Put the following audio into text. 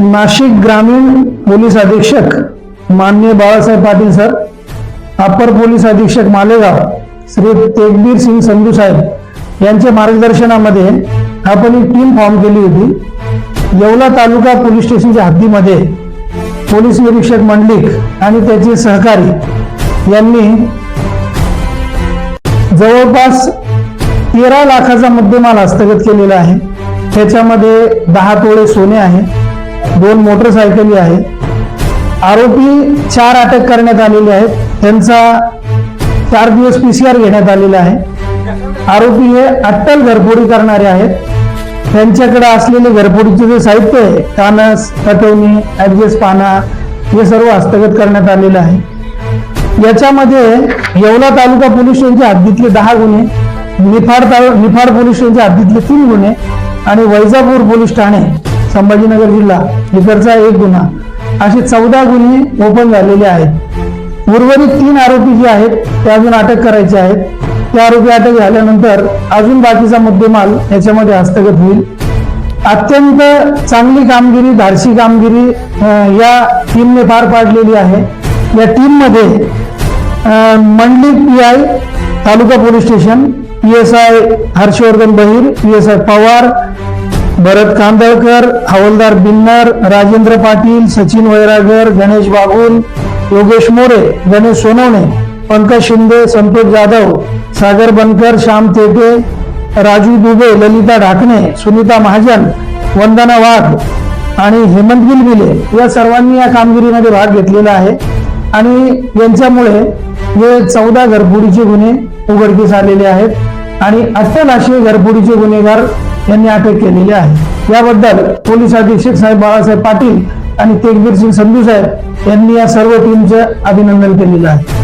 नाशिक ग्रामीण पोलीस अधीक्षक माननीय Balasaheb Patil sir upper police अधीक्षक मालेगाव श्री तेगबीर सिंग संधू साहेब यांच्या मार्गदर्शनामध्ये आपण एक टीम फॉर्म केली होती. येवला तालुका पोलीस स्टेशनच्या हद्दीमध्ये पोलीस निरीक्षक मंडलिक आणि त्याचे सहकारी यांनी जवळपास तेरा लाखाचा मुद्देमाल हस्तगत केलेला आहे. त्याच्यामध्ये दहा तोळे सोने आहे. दोन मोटरसायकली आहेत. आरोपी चार अटक करण्यात आलेले आहेत. त्यांचा चार दिवस पीसीआर घेण्यात आलेला आहे. आरोपी हे अट्टल घरफोडी करणारे आहेत. त्यांच्याकडे असलेले घरफोडीचे जे साहित्य आहे कानस कटवणी ऍडजेस्ट पाना हे सर्व हस्तगत करण्यात आलेलं आहे. याच्यामध्ये येवला तालुका पोलीस स्टेशनच्या हद्दीतले दहा गुन्हे निफाड तालु निफाड पोलीस स्टेशनच्या हद्दीतले तीन गुन्हे आणि वैजापूर पोलीस ठाणे संभाजीनगर जिल्हा इकडचा एक गुन्हा. असे चौदा गुन्हे ओपन झालेले आहेत. उर्वरित तीन आरोपी जे आहेत ते अजून अटक करायचे आहेत. ते आरोपी अटक झाल्यानंतर अजून बाकीचा मुद्देमाल याच्यामध्ये हस्तगत होईल. अत्यंत चांगली कामगिरी धाडसी कामगिरी या टीमने पार पाडलेली आहे. या टीममध्ये मंडली P I taluka police station P S I Harshvardhan Bahir P S I Pawar Bharat Kandalkar हवलदार बिन्नर राजेंद्र पाटील सचिन वैरागर गणेश बागुल योगेश मोरे गणेश सोनवणे पंकज शिंदे संतोष जाधव सागर बनकर श्याम तेटे राजू दुबे ललिता ढाकणे सुनीता महाजन वंदना वाघ आणि हेमंत गिलबिले या सर्वांनी या कामगिरीमध्ये भाग घेतलेला आहे. आणि यांच्यामुळे हे चौदा घरफोडीचे गुन्हे उघडकीस आलेले आहेत. आणि अट्टल असे घरफोडीचे गुन्हेगार यांनी अटक केलेली आहे. याबद्दल पोलीस अधीक्षक साहेब बाळासाहेब पाटील आणि तेगबीर सिंग संधू साहेब यांनी या सर्व टीमचं अभिनंदन केलेलं आहे.